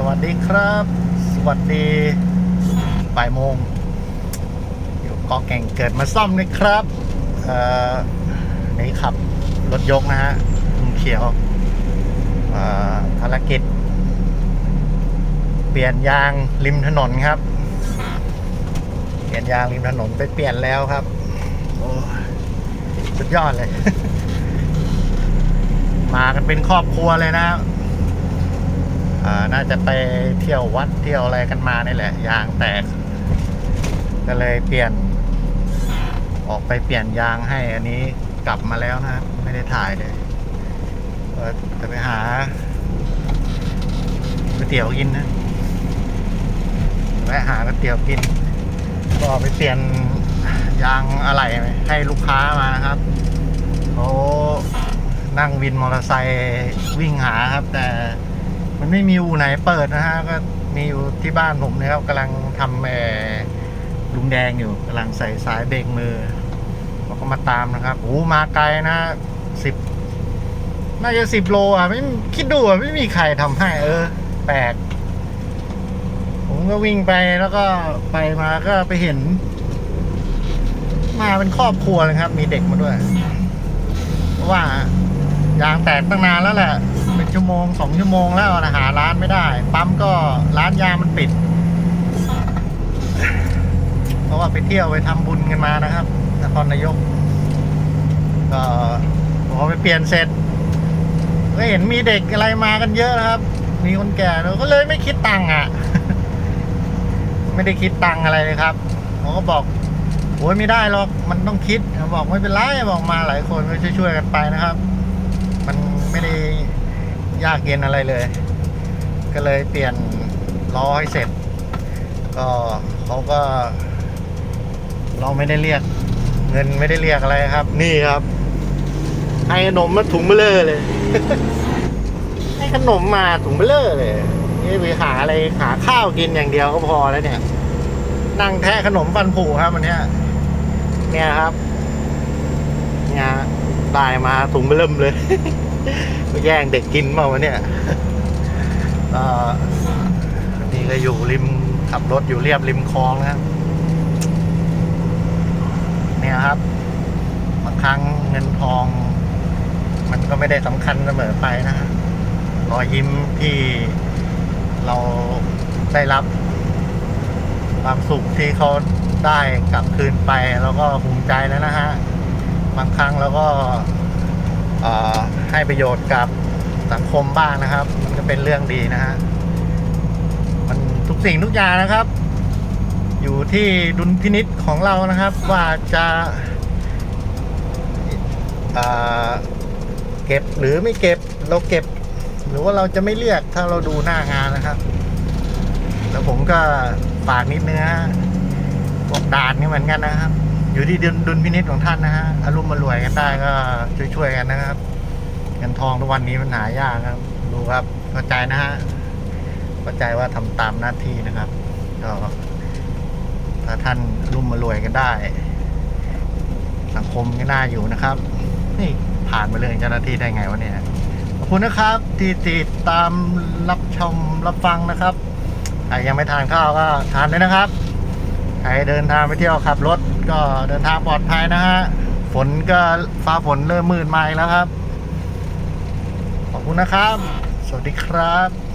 สวัสดีครับ สวัสดีบ่ายโมงอยู่เกาะแก่งเกิดมาซ่อมนะครับเอ่อนี่ขับรถยกนะฮะลุงเขียวเอ่อภารกิจ เปลี่ยนยางริมถนนครับ เปลี่ยนยางริมถนนไปเปลี่ยนแล้วครับโอ้สุดยอดเลย มากันเป็นครอบครัวเลยนะ น่าจะไปเที่ยววัดเที่ยวอะไรกันมานี่แหละ ยางแตก ก็เลยเปลี่ยน ออกไปเปลี่ยนยางให้อันนี้กลับมาแล้วนะ ไม่ได้ถ่ายเลยจะไปหาก๋วยเตี๋ยวกินนะแวะหาก๋วยเตี๋ยวกิน ก็ไปเปลี่ยนยางอะไรให้ลูกค้ามานะครับเขานั่งวินมอเตอร์ไซค์วิ่งหาครับ แต่ มันไม่มีอู่ไหนเปิดนะฮะ ก็มีอยู่ที่บ้านผมนะครับกำลังทำแอร์ลุงแดงอยู่กำลังใส่สายเบรกมือเขาก็มาตามนะครับโอ้มาไกลนะสิบน่าจะสิบโลอะไม่คิดดูอะไม่มีใครทำให้ เออแปลกผมก็วิ่งไปแล้วก็ไปมาก็ไปเห็น มาเป็นครอบครัวเลยครับ มีเด็กมาด้วยเพราะว่ายางแตกตั้งนานแล้วแหละ ชั่วโมงสองชั่วโมงแล้วนะหาร้านไม่ได้ ปั๊มก็ร้านยามันปิด เพราะว่าไปเที่ยวไปทำบุญกันมานะครับนครนายก ก็พอไปเปลี่ยนเสร็จก็เห็นมีเด็กอะไรมากันเยอะนะครับ มีคนแก่ด้วยก็เลยไม่คิดตังค์อะ ไม่ได้คิดตังค์อะไรเลยครับเขาก็บอกโอ้ยไม่ได้หรอกมันต้องคิดบอกไม่เป็นไรบอกมาหลายคนก็ช่วยๆกันไปนะครับ ยากเย็นอะไรเลย ก็เลยเปลี่ยนล้อให้เสร็จ ก็เขาก็ เราไม่ได้เรียก เงินไม่ได้เรียกอะไรครับ นี่ครับให้ขนมมาถุงเบลอเลยให้ขนมมาถุงเบลอเลยนี่ไปหาอะไรหาข้าวกินอย่างเดียวก็พอแล้วเนี่ย นั่งแทะขนมฟันผุครับวันเนี้ยเนี่ยครับเนี่ยได้มาถุงเบิ่มเลย แย่งเด็กกินมาวันเนี้ยก็นี่ก็อยู่ริมขับรถอยู่เรียบริมคลองนะครับเนี่ยครับบางครั้งเงินทอง มันก็ไม่ได้สำคัญเสมอไปนะฮะรอยยิ้มที่เราได้รับ ความสุขที่เขาได้กลับคืนไปแล้วก็ภูมิใจแล้วนะฮะ บางครั้งเราก็ ให้ประโยชน์กับสังคมบ้างนะครับ มันก็เป็นเรื่องดีนะฮะมันทุกสิ่งทุกอย่างนะครับ อยู่ที่ดุลพินิษของเรานะครับ ว่าจะเอ่อเก็บหรือไม่เก็บเราเก็บ หรือว่าเราจะไม่เรียกถ้าเราดูหน้างานนะครับ แล้วผมก็ฝากนิดนึงนะฮะบอกด่านนี่เหมือนกันนะครับ อยู่ที่ดุลพินิษของท่านนะฮะอารมณ์มารวยกันได้ก็ช่วยๆกันนะครับเงินทองทุกวันนี้มันหายากครับรู้ครับเข้าใจนะฮะเข้าใจว่าทำตามหน้าที่นะครับก็ถ้าท่านรุ่มมารวยกันได้ สังคมก็น่าอยู่นะครับ นี่ผ่านมาเรื่องเจ้าหน้าที่ได้ไงวะเนี่ยขอบคุณนะครับที่ติดตามรับชมรับฟังนะครับใครยังไม่ทานข้าวก็ทานเลยนะครับ ใครเดินทางไปเที่ยวขับรถก็เดินทางปลอดภัยนะฮะ ฝนก็ฟ้าฝนเริ่มมืดมาอีกแล้วครับ ขอบคุณนะครับ สวัสดีครับ